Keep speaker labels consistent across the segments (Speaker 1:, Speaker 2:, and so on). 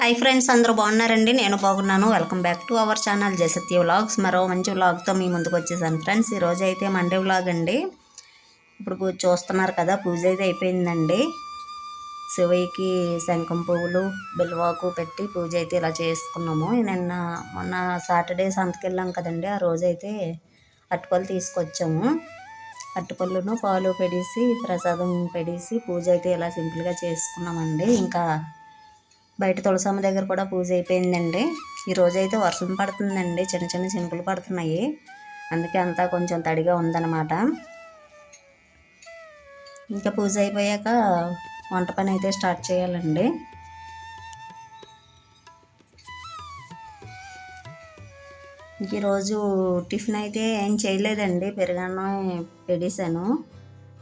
Speaker 1: Hi friends అందరూ బాగున్నారండి? నేను బాగున్నాను. Welcome back to our channel Jasatya vlogs మరో మంచి వ్లాగ్తో మీ ముందుకు వచ్చేసాను ఫ్రెండ్స్ ఈరోజు అయితే మండే వ్లాగ్ అండి. ఇప్పుడు చూస్తున్నారు కదా పూజ అయితే అయిపోయిందండి. శివయ్యకి శంఖం పువ్వులు బిల్వాకు పెట్టి పూజ అయితే ఇలా చేసుకున్నాము. నిన్న మొన్న సాటర్డే సంతకెళ్ళాం కదండి. ఆ రోజు అయితే అట్టుపళ్ళు తీసుకొచ్చాము. అట్టుపళ్ళును పాలు పెడేసి ప్రసాదం పెడేసి పూజ అయితే ఇలా సింపుల్గా చేసుకున్నామండి. ఇంకా బయట తులసమ్మ దగ్గర కూడా పూజ అయిపోయిందండి. ఈరోజు అయితే వర్షం పడుతుందండి. చిన్న చిన్న చినుకులు పడుతున్నాయి. అందుకే అంతా కొంచెం తడిగా ఉందన్నమాట. ఇంకా పూజ అయిపోయాక వంట పని అయితే స్టార్ట్ చేయాలండి. ఈరోజు టిఫిన్ అయితే ఏం చేయలేదండి. పెరుగన్నం పెడేశాను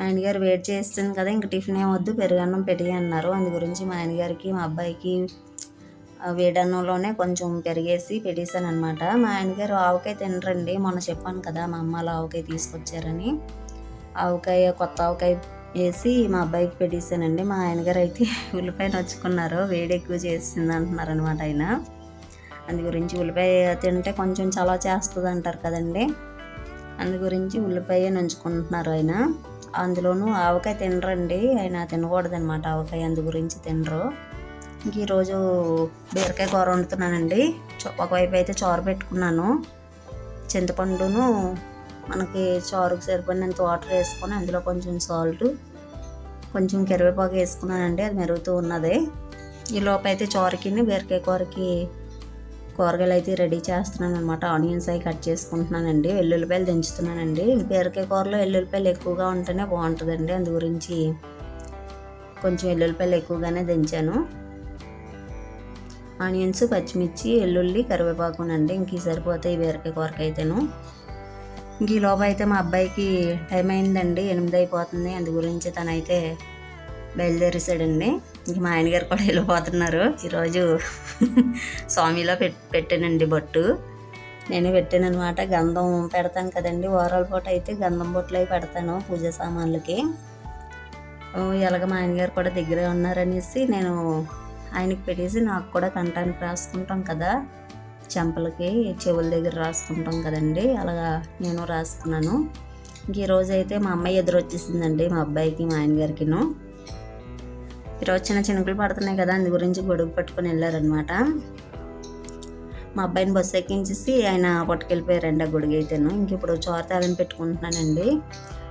Speaker 1: ఆయన గారు వెయిట్ చేస్తుంది కదా ఇంక టిఫిన్ ఏం వద్దు పెరుగన్నం పెట్టి అన్నారు. అందు గురించి మా ఆయనగారికి మా అబ్బాయికి వేడన్నంలోనే కొంచెం పెరిగేసి పెట్టేశాను అనమాట మా ఆయనగారు ఆవకాయ తినరండి మొన్న చెప్పాను కదా మా అమ్మ అలా ఆవకాయ తీసుకొచ్చారని. ఆవకాయ కొత్త ఆవకాయ వేసి మా అబ్బాయికి పెట్టేశానండి మా ఆయనగారు అయితే ఉల్లిపాయ నొచ్చుకున్నారు వేడి ఎక్కువ చేసింది అంటున్నారు అనమాట ఆయన. అందు గురించి ఉల్లిపాయ తింటే కొంచెం చలవ చేస్తుంది అంటారు కదండి. అందు గురించి ఉల్లిపాయ నంచుకుంటున్నారు ఆయన. అందులోనూ ఆవకాయ తినరండి. ఆయన తినకూడదనమాట ఆవకాయ అందు గురించి తినరు. ఇంక ఈరోజు బీరకాయ కూర వండుతున్నానండి. ఒకవైపు అయితే చారు పెట్టుకున్నాను. చింతపండును మనకి చారుకు సరిపడినంత వాటర్ వేసుకొని అందులో కొంచెం సాల్ట్ కొంచెం కరివేపాకు వేసుకున్నానండి. అది మెరుగుతూ ఉన్నది. ఈ లోపైతే అయితే చారుకి బీరకాయ కూరకి కూరగాయలు అయితే రెడీ చేస్తున్నాను అనమాట ఆనియన్స్ అవి కట్ చేసుకుంటున్నానండి. వెల్లుల్లిపాయలు దించుతున్నానండి. బీరకాయ కూరలో వెల్లుల్లిపాయలు ఎక్కువగా ఉంటేనే బాగుంటుందండి. అందు గురించి కొంచెం వెల్లుల్లిపాయలు ఎక్కువగానే దించాను. ఆనియన్స్ పచ్చిమిర్చి వెల్లుల్లి కరివేపాకునండి. ఇంక ఈ సరిపోతాయి ఈ బీరకాయ కూరకైతేను. అయితేను ఇంక ఈ లోపు అయితే మా అబ్బాయికి టైం అయిందండి. ఎనిమిది అయిపోతుంది. అందు గురించి తనైతే బయలుదేరేసాడండి ఇంక మా ఆయనగారు కూడా వెళ్ళిపోతున్నారు. ఈరోజు స్వామిలో పెట్ పెట్టానండి బొట్టు. నేను పెట్టాను అనమాట గంధం పెడతాను కదండి. వారాల పూట అయితే గంధం బొట్లు అవి పెడతాను పూజ సామాన్లకి. ఎలాగ మా ఆయనగారు కూడా దగ్గర ఉన్నారనేసి నేను ఆయనకి పెట్టేసి నాకు కూడా కంటానికి రాసుకుంటాం కదా. చెంపలకి చెవుల దగ్గర రాసుకుంటాం కదండి. అలాగా నేను రాసుకున్నాను. ఇంక ఈరోజు అయితే మా అమ్మాయి ఎదురు వచ్చేసిందండి మా అబ్బాయికి మా ఆయనగారికిను ఈరోజు చిన్న చినుకులు పడుతున్నాయి కదా అందు గురించి గొడుగు పట్టుకొని వెళ్ళారనమాట మా అబ్బాయిని బస్సు ఎక్కించేసి ఆయన పట్టుకెళ్ళిపోయారండి ఆ గొడుగు అయితేను ఇంక ఇప్పుడు చోర తాళం పెట్టుకుంటున్నానండి.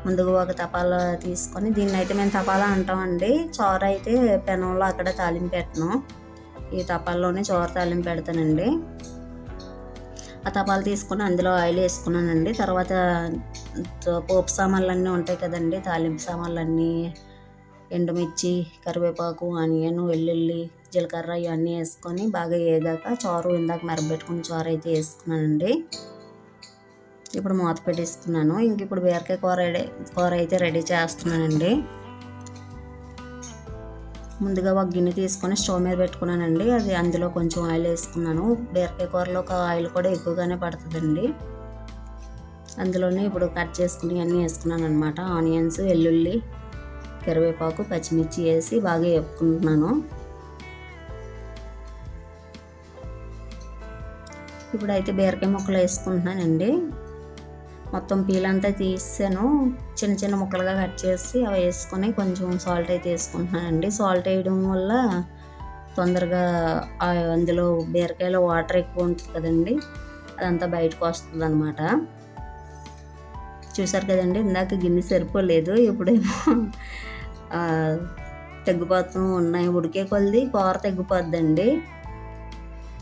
Speaker 1: ముందుగా ఒక తపాలా తీసుకొని దీన్ని అయితే మేము తపాలా అంటామండి. చోర అయితే పెనంలో అక్కడ తాలింపు పెట్టను. ఈ తపాల్లోనే చోర తాలింపు పెడతానండి. ఆ తపాలు తీసుకొని అందులో ఆయిల్ వేసుకున్నానండి. తర్వాత పోపు సామాన్లు అన్నీ ఉంటాయి కదండి తాలింపు సామాన్లు అన్నీ ఎండుమిర్చి కరివేపాకు ఆనియన్ వెల్లుల్లి జీలకర్ర ఇవన్నీ వేసుకొని బాగా వేగాక చారు ఇందాక మెరబెట్టుకుని చారు అయితే వేసుకున్నానండి. ఇప్పుడు మూత పెట్టేసుకున్నాను. ఇంక ఇప్పుడు బీరకాయ కూర కూర అయితే రెడీ చేస్తున్నానండి. ముందుగా ఒక గిన్నె తీసుకొని స్టవ్ మీద పెట్టుకున్నానండి. అది అందులో కొంచెం ఆయిల్ వేసుకున్నాను. బీరకాయ కూరలో ఒక ఆయిల్ కూడా ఎక్కువగానే పడుతుందండి. అందులోనే ఇప్పుడు కట్ చేసుకుని అన్నీ వేసుకున్నాను అనమాట ఆనియన్స్ వెల్లుల్లి కరివేపాకు పచ్చిమిర్చి వేసి బాగా వేపుకుంటున్నాను. ఇప్పుడైతే బీరకాయ ముక్కలు వేసుకుంటున్నానండి. మొత్తం పీలంతా తీసాను. చిన్న చిన్న ముక్కలుగా కట్ చేసి అవి వేసుకొని కొంచెం సాల్ట్ అయితే వేసుకుంటున్నానండి. సాల్ట్ వేయడం వల్ల తొందరగా అందులో బీరకాయలో వాటర్ ఎక్కువ ఉంటుంది కదండి అదంతా బయటకు వస్తుంది అనమాట చూసారు కదండి ఇందాక గిన్నె సరిపోలేదు ఇప్పుడేమో తగ్గిపోతూ ఉన్నాయి. ఉడికే కొలది కూర తగ్గిపోద్దండి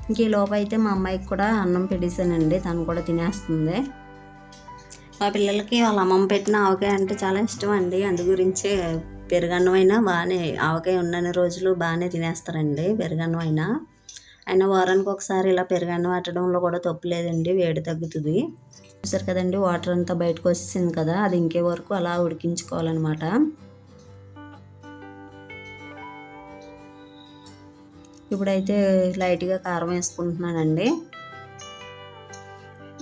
Speaker 1: ఇంక ఈ లోపు అయితే మా అమ్మాయికి కూడా అన్నం పెట్టేశానండి తను కూడా తినేస్తుంది. మా పిల్లలకి వాళ్ళ అమ్మమ్మ పెట్టిన ఆవకాయ అంటే చాలా ఇష్టం అండి అందు గురించే పెరుగన్నం అయినా బాగానే ఆవకాయ ఉన్నన్ని రోజులు బాగానే తినేస్తారండి పెరుగన్నం అయినా. అయినా వారానికి ఒకసారి ఇలా పెరుగన్నం పెట్టడంలో కూడా తప్పు లేదండి. వేడి తగ్గుతుంది. చూసారు కదండి వాటర్ అంతా బయటకు వచ్చేసింది కదా అది ఇంకే వరకు అలా ఉడికించుకోవాలన్నమాట. ఇప్పుడైతే లైట్గా కారం వేసుకుంటున్నానండి.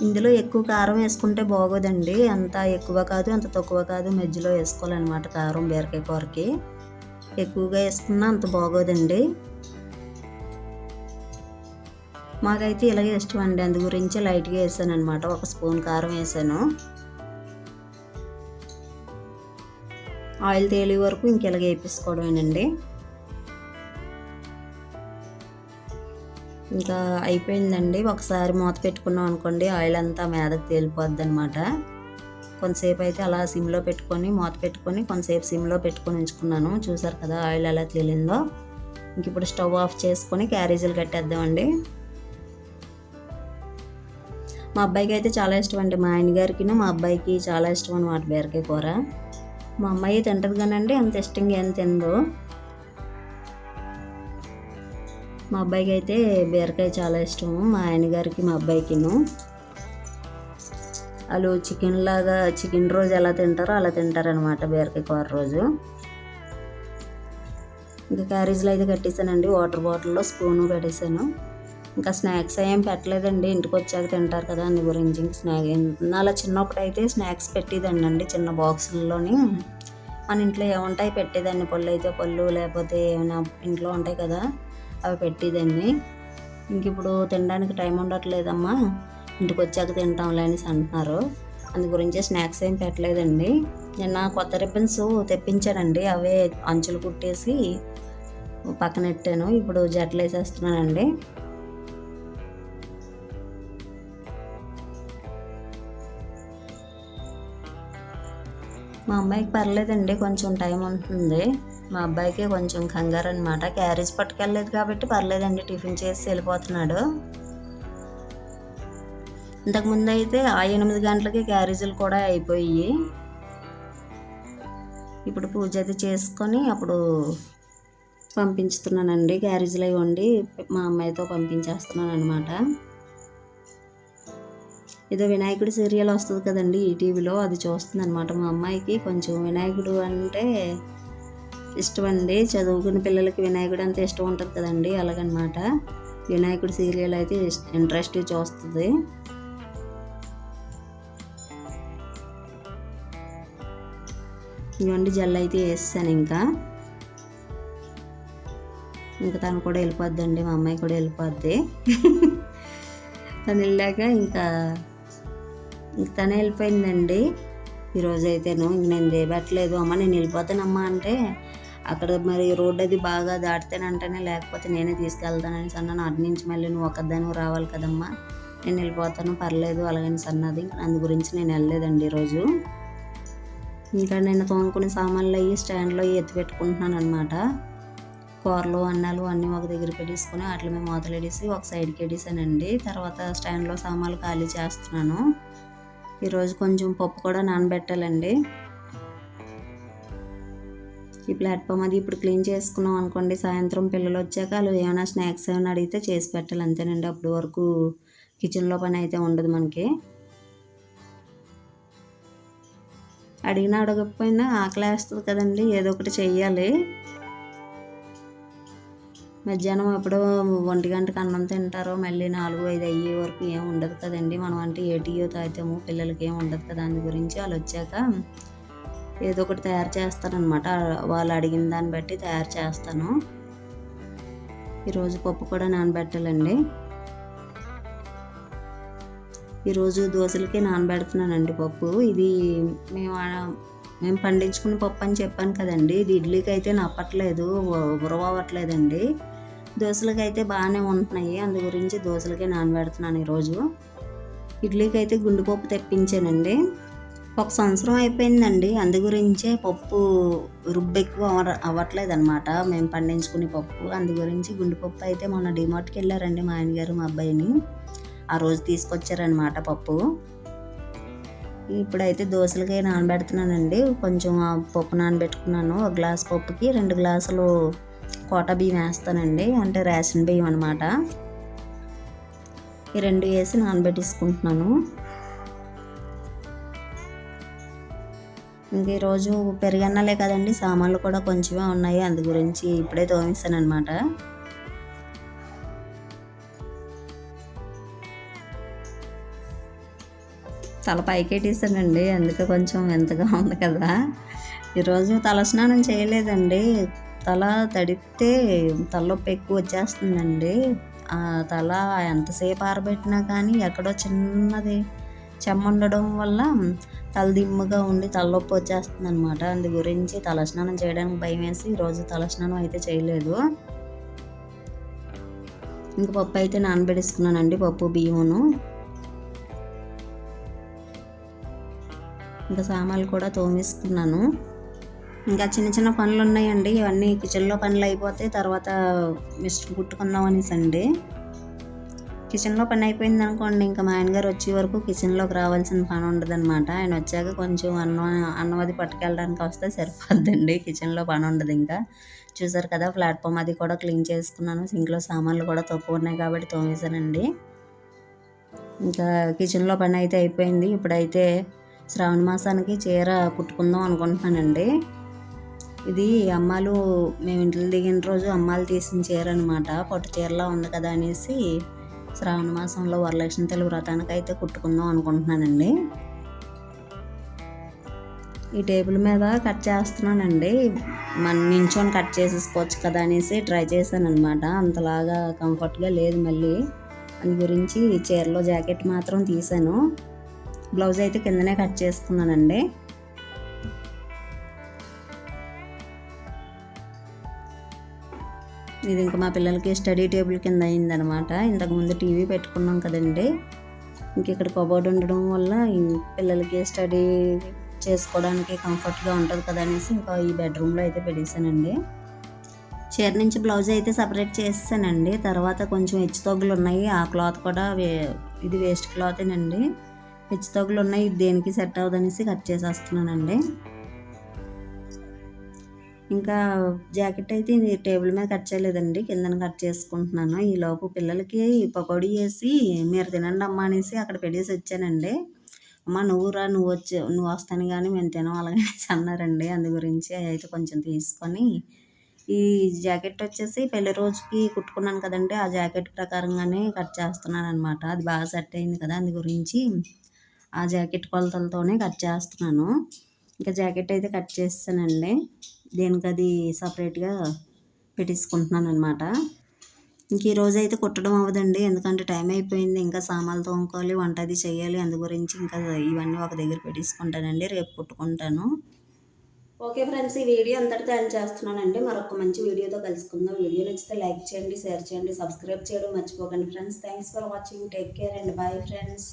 Speaker 1: ఇందులో ఎక్కువ కారం వేసుకుంటే బాగోదండి. అంత ఎక్కువ కాదు అంత తక్కువ కాదు మధ్యలో వేసుకోవాలన్నమాట కారం బీరకాయ కూరకి. ఎక్కువగా వేసుకున్నా అంత బాగోదండి. మాకైతే ఇలాగే ఇష్టం అండి. అందు గురించి లైట్గా వేసాను అనమాట ఒక స్పూన్ కారం వేసాను. ఆయిల్ తేలి వరకు ఇంక ఇలాగే వేపించుకోవడమేనండి ఇంకా అయిపోయిందండి. ఒకసారి మూత పెట్టుకున్నాం అనుకోండి ఆయిల్ అంతా మీదకి తేలిపోద్ది అనమాట కొంతసేపు అయితే అలా సిమ్లో పెట్టుకొని మూత పెట్టుకొని కొంతసేపు సిమ్లో పెట్టుకొని ఉంచుకున్నాను. చూసారు కదా ఆయిల్ ఎలా తేలిందో. ఇంక ఇప్పుడు స్టవ్ ఆఫ్ చేసుకొని క్యారేజీలు కట్టేద్దామండి. మా అబ్బాయికి అయితే చాలా ఇష్టం అండి. మా ఆయన గారికి మా అబ్బాయికి చాలా ఇష్టం అనమాట బీరకాయ కూర. మా అమ్మాయి తింటది కానండి అంత ఇష్టంగా ఏం తిందో మా అబ్బాయికి అయితే బీరకాయ చాలా ఇష్టము. మా ఆయన గారికి మా అబ్బాయికిను. వాళ్ళు చికెన్ లాగా చికెన్ రోజు ఎలా తింటారో అలా తింటారనమాట బీరకాయ కూర రోజు. ఇంకా క్యారేజ్లో అయితే కట్టేసానండి వాటర్ బాటిల్లో స్పూను పెట్టేశాను ఇంకా స్నాక్స్ ఏం పెట్టలేదండి. ఇంటికి వచ్చాక తింటారు కదా అందు గురించి. ఇంక స్నాక్ అలా చిన్నప్పుడు అయితే స్నాక్స్ పెట్టేదండి అండి చిన్న బాక్సుల్లోని. మన ఇంట్లో ఏముంటాయి పెట్టేదాన్ని. పళ్ళు అయితే పళ్ళు లేకపోతే ఏమైనా ఇంట్లో ఉంటాయి కదా. అవి పెట్టేదాన్ని ఇంక ఇప్పుడు తినడానికి టైం ఉండట్లేదమ్మా. ఇంటికి వచ్చాక తింటాంలే అనేసి అంటున్నారు. అందు గురించి స్నాక్స్ ఏం పెట్టలేదండి. నిన్న కొత్త రిబ్బన్స్ తెప్పించానండి. అవే అంచులు కుట్టేసి పక్కన పెట్టాను ఇప్పుడు జట్లు వేసేస్తున్నానండి. మా అమ్మాయికి పర్లేదండి. కొంచెం టైం ఉంటుంది. మా అబ్బాయికి కొంచెం కంగారు అనమాట క్యారేజ్ పట్టుకెళ్ళలేదు కాబట్టి పర్లేదండి టిఫిన్ చేసి వెళ్ళిపోతున్నాడు. ఇంతకుముందు అయితే ఆ ఎనిమిది గంటలకి క్యారేజీలు కూడా అయిపోయి ఇప్పుడు పూజ అది చేసుకొని అప్పుడు పంపించుతున్నానండి. క్యారేజీలు అవి వండి మా అమ్మాయితో పంపించేస్తున్నాను అనమాట ఏదో వినాయకుడి సీరియల్ వస్తుంది కదండి ఈటీవీలో అది చూస్తుంది అనమాట మా అమ్మాయికి. కొంచెం వినాయకుడు అంటే ఇష్టం అండి చదువుకున్న పిల్లలకి వినాయకుడు అంటే ఇష్టం ఉంటుంది కదండి అలాగనమాట. వినాయకుడు సీరియల్ అయితే ఇంట్రెస్ట్ చూస్తుంది. ఇవ్వండి జల్ అయితే వేస్తాను ఇంకా. ఇంకా తను కూడా వెళ్ళిపోద్దండి మా అమ్మాయి కూడా వెళ్ళిపోద్ది. తను వెళ్ళాక ఇంకా ఇంక తనే వెళ్ళిపోయిందండి. ఈరోజు అయితేను ఇంక నేను దేబట్టలేదు అమ్మ నేను వెళ్ళిపోతానమ్మా అంటే అక్కడ మరి రోడ్ అది బాగా దాటితేనంటేనే లేకపోతే నేనే తీసుకెళ్తానని అన్నాను అటు నుంచి మళ్ళీ నువ్వు ఒక్కదాని రావాలి కదమ్మా. నేను వెళ్ళిపోతాను పర్లేదు అలాగని సన్నది. అందు గురించి నేను వెళ్ళలేదండి ఈరోజు. ఇంకా నేను తోముకునే సామాన్లు అయ్యి స్టాండ్లో ఎత్తి పెట్టుకుంటున్నాను అనమాట కూరలు అన్నాలు అన్నీ ఒక దగ్గర పెట్టేసుకొని వాటి మేము మూతలేడేసి ఒక సైడ్కి పెట్టేసానండి తర్వాత స్టాండ్లో సామాన్లు ఖాళీ చేస్తున్నాను. ఈరోజు కొంచెం పప్పు కూడా నానబెట్టాలండి. ఈ ప్లాట్ఫామ్ అది ఇప్పుడు క్లీన్ చేసుకున్నాం అనుకోండి సాయంత్రం పిల్లలు వచ్చాక వాళ్ళు ఏమైనా స్నాక్స్ ఏమైనా అడిగితే చేసి పెట్టాలి అంతేనండి. అప్పటి వరకు కిచెన్లో పని అయితే ఉండదు మనకి. అడిగినా అడగకపోయినా ఆకలి వేస్తుంది కదండి ఏదో ఒకటి చెయ్యాలి. మధ్యాహ్నం అప్పుడు ఒంటి గంటకు అన్నం తింటారో మళ్ళీ నాలుగు ఐదు అయ్యే వరకు ఏం ఉండదు కదండి. మనం అంటే ఏటీయో తాగుతాము పిల్లలకి ఏం ఉండదు కదా దాని గురించి వాళ్ళు వచ్చాక ఏదో ఒకటి తయారు చేస్తారనమాట వాళ్ళు అడిగిన దాన్ని బట్టి తయారు చేస్తాను. ఈరోజు పప్పు కూడా నానబెట్టాలండి. ఈరోజు దోశలకి నానబెడుతున్నానండి పప్పు. ఇది మేము మేము పండించుకున్న పప్పు అని చెప్పాను కదండి. ఇది ఇడ్లీకి అయితే నప్పట్లేదు ఉరవట్లేదండి దోశలకి అయితే బాగానే ఉంటున్నాయి. అందు గురించి దోశలకే నానబెడుతున్నాను ఈరోజు. ఇడ్లీకి అయితే గుండెపప్పు తెప్పించానండి. ఒక సంవత్సరం అయిపోయిందండి. అందు గురించే పప్పు రుబ్బు ఎక్కువ అవ్వట్లేదు అనమాట మేము పండించుకునే పప్పు. అందు గురించి గుండెపప్పు అయితే మొన్న డిమార్ట్కి వెళ్ళారండి మా ఆయనగారు మా అబ్బాయిని. ఆ రోజు తీసుకొచ్చారనమాట పప్పు. ఇప్పుడైతే దోశలకి నానబెడుతున్నానండి. కొంచెం పప్పు నానబెట్టుకున్నాను. ఒక గ్లాస్ పప్పుకి రెండు గ్లాసులు కోటా బియ్యం వేస్తానండి. అంటే రేషన్ బియ్యం అనమాట ఈ రెండు వేసి నానబెట్టేసుకుంటున్నాను. ఇంక ఈరోజు పెరిగన్నలే కదండి. సామాన్లు కూడా కొంచెమే ఉన్నాయి. అందు గురించి ఇప్పుడే తోమిస్తాను అనమాట తల పైకెట్టేసానండి అందుకే కొంచెం ఎంతగా ఉంది కదా. ఈరోజు తలస్నానం చేయలేదండి. తల తడిపితే తలనొప్పి ఎక్కువ వచ్చేస్తుందండి. ఆ తల ఎంతసేపు ఆరబెట్టినా కానీ ఎక్కడో చిన్నది చెమ్మ ఉండడం వల్ల తల దిమ్ముగా ఉండి తలనొప్పి వచ్చేస్తుంది అనమాట అందు గురించి తలస్నానం చేయడానికి భయం వేసి ఈరోజు తలస్నానం అయితే చేయలేదు. ఇంక పప్పు అయితే నానబెట్టేసుకున్నానండి పప్పు బియ్యమును. ఇంకా సామాన్లు కూడా తోమేసుకున్నాను. ఇంకా చిన్న చిన్న పనులు ఉన్నాయండి ఇవన్నీ కిచెన్లో పనులు అయిపోతే తర్వాత మిస్ట్ కుట్టుకుందాం అనేసి అండి కిచెన్లో పని అయిపోయింది అనుకోండి ఇంకా మా ఆయనగారు వచ్చే వరకు కిచెన్లోకి రావాల్సిన పని ఉండదన్నమాట. ఆయన వచ్చాక కొంచెం అన్నం అన్నం అది పట్టుకెళ్ళడానికి వస్తే సరిపోద్దండి. కిచెన్లో పని ఉండదు ఇంకా. చూసారు కదా ప్లాట్ఫామ్ అది కూడా క్లీన్ చేసుకున్నాను. సింక్లో సామాన్లు కూడా తక్కువ ఉన్నాయి కాబట్టి తోమేశానండి. ఇంకా కిచెన్లో పని అయితే అయిపోయింది. ఇప్పుడైతే శ్రావణ మాసానికి చీర కుట్టుకుందాం అనుకుంటున్నానండి. ఇది అమ్మాలు మేము ఇంట్లో దిగిన రోజు అమ్మాలు తీసిన చీర అనమాట పట్టు చీరలా ఉంది కదా అనేసి శ్రావణ మాసంలో వరలక్ష్మి తెలుగు వ్రతానికి అయితే కుట్టుకుందాం అనుకుంటున్నానండి. ఈ టేబుల్ మీద కట్ చేస్తున్నానండి. మన నించొని కట్ చేసేసుకోవచ్చు కదా అనేసి ట్రై చేశాను అనమాట అంతలాగా కంఫర్ట్గా లేదు మళ్ళీ. అందు గురించి చీరలో జాకెట్ మాత్రం తీసాను బ్లౌజ్ అయితే కిందనే కట్ చేసుకున్నానండి. ఇది ఇంకా మా పిల్లలకి స్టడీ టేబుల్ కింద అయిందనమాట. ఇంతకుముందు టీవీ పెట్టుకున్నాం కదండి. ఇంక ఇక్కడ కబోర్డ్ ఉండడం వల్ల పిల్లలకి స్టడీ చేసుకోవడానికి కంఫర్ట్గా ఉంటుంది కదా అనేసి ఇంకా ఈ బెడ్రూమ్లో అయితే పెట్టేశానండి. చీర నుంచి బ్లౌజ్ అయితే సపరేట్ చేసానండి తర్వాత కొంచెం హెచ్చు తగ్గులు ఉన్నాయి. ఆ క్లాత్ కూడా వే ఇది వేస్ట్ క్లాతేనండి. హెచ్చు తగ్గులు ఉన్నాయి. ఇది దేనికి సెట్ అవ్వదనేసి కట్ చేసేస్తున్నానండి. ఇంకా జాకెట్ అయితే ఇది టేబుల్ మీద కట్ చేయలేదండి. కిందన కట్ చేసుకుంటున్నాను. ఈ లోపు పిల్లలకి పకోడీ వేసి మీరు తినండి అమ్మ అనేసి అక్కడ పెట్టేసి వచ్చానండి. అమ్మ నువ్వు రా నువ్వు వచ్చి నువ్వు వస్తాను కానీ మేము తినం అలాగనేసి అన్నారండి. అందు గురించి అయితే కొంచెం తీసుకొని ఈ జాకెట్ వచ్చేసి పెళ్ళి రోజుకి కుట్టుకున్నాను కదండి. ఆ జాకెట్ ప్రకారంగానే కట్ చేస్తున్నాను అనమాట అది బాగా సెట్ అయింది కదా అందు గురించి ఆ జాకెట్ కొలతలతోనే కట్ చేస్తున్నాను. ఇంకా జాకెట్ అయితే కట్ చేస్తానండి. దేనికి అది సపరేట్గా పెట్టేసుకుంటున్నాను అనమాట ఇంక ఈరోజు అయితే కుట్టడం అవ్వదండి. ఎందుకంటే టైం అయిపోయింది. ఇంకా సామాన్లు తోముకోవాలి వంట అది చేయాలి. అందు గురించి ఇంకా ఇవన్నీ ఒక దగ్గర పెట్టేసుకుంటానండి. రేపు కుట్టుకుంటాను. ఓకే ఫ్రెండ్స్ ఈ వీడియో అంతటితో ఎండ్ చేస్తున్నానండి. మరొక మంచి వీడియోతో కలుసుకుందాం. వీడియో నచ్చితే లైక్ చేయండి షేర్ చేయండి సబ్స్క్రైబ్ చేయడం మర్చిపోకండి friends. Thanks for watching. Take care and bye friends.